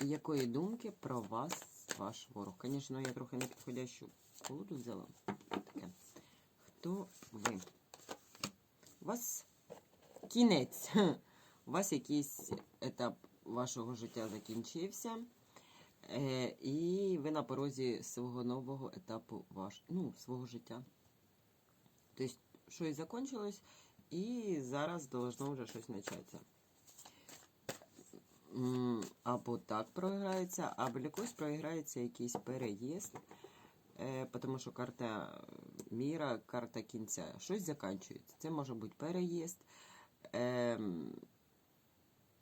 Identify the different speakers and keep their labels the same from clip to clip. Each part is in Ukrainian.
Speaker 1: Якої думки про вас ваш ворог? Звісно, я трохи непідходящу колоду взяла. Таке. Хто ви? У вас кінець. У вас якийсь етап вашого життя закінчився. Е, і ви на порозі свого нового етапу ваш, ну, свого життя. Тобто, щось закінчилось, і зараз должно вже щось початися. Або так програється, або для когось програється якийсь переїзд. Е, тому що карта міра, карта кінця, щось закінчується. Це може бути переїзд. Е,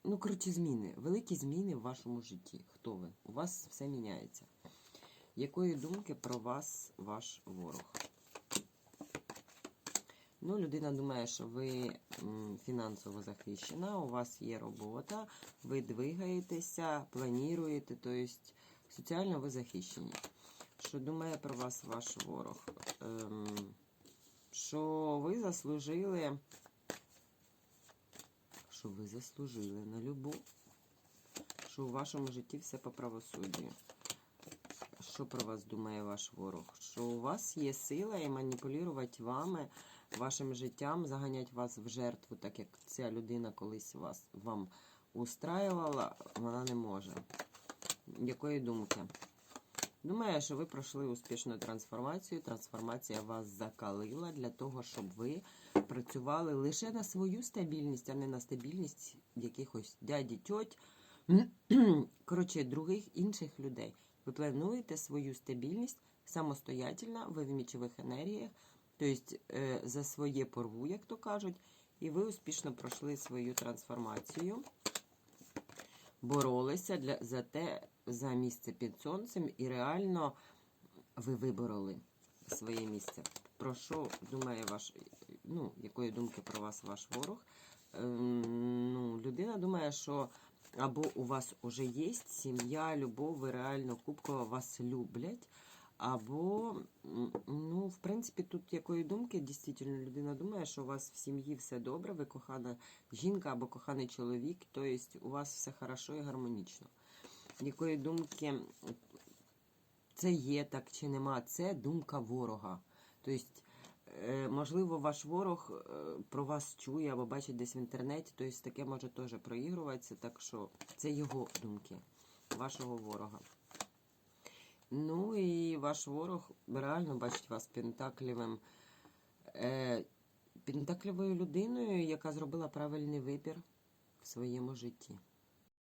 Speaker 1: ну, коротше, зміни. Великі зміни в вашому житті. Хто ви? У вас все міняється. Якої думки про вас ваш ворог? Ну, людина думає, що ви фінансово захищена, у вас є робота, ви двигаєтеся, плануєте, тобто соціально ви захищені. Що думає про вас ваш ворог? Ем, що ви заслужили, що ви заслужили на любов, що у вашому житті все по правосуддю. Що про вас думає ваш ворог? Що у вас є сила і маніпулювати вами, вашим життям, заганяти вас в жертву, так як ця людина колись вас вам устраювала, вона не може. Якої думки? Думаю, що ви пройшли успішну трансформацію. Трансформація вас закалила для того, щоб ви працювали лише на свою стабільність, а не на стабільність якихось дяді, тьоть, коротше, других інших людей. Ви плануєте свою стабільність самостоятельно, ви в мічових енергіях, тобто е, за своє порву, як то кажуть, і ви успішно пройшли свою трансформацію, боролися для, за те, за місце під сонцем, і реально ви вибороли своє місце. Про що думає ваш, ну, якої думки про вас ваш ворог? Ем, ну, людина думає, що або у вас вже є сім'я, любов, ви реально кубково вас люблять. Або, ну, в принципі, тут якої думки дійсно людина думає, що у вас в сім'ї все добре, ви кохана жінка або коханий чоловік, тобто у вас все хорошо і гармонічно. Якої думки це є так чи нема, це думка ворога. Тобто, е, можливо, ваш ворог е, про вас чує або бачить десь в інтернеті, тобто таке може теж проігруватися, так що це його думки, вашого ворога. Ну ваш ворог реально бачить вас пентаклівим, е, пентаклівою людиною, яка зробила правильний вибір в своєму житті.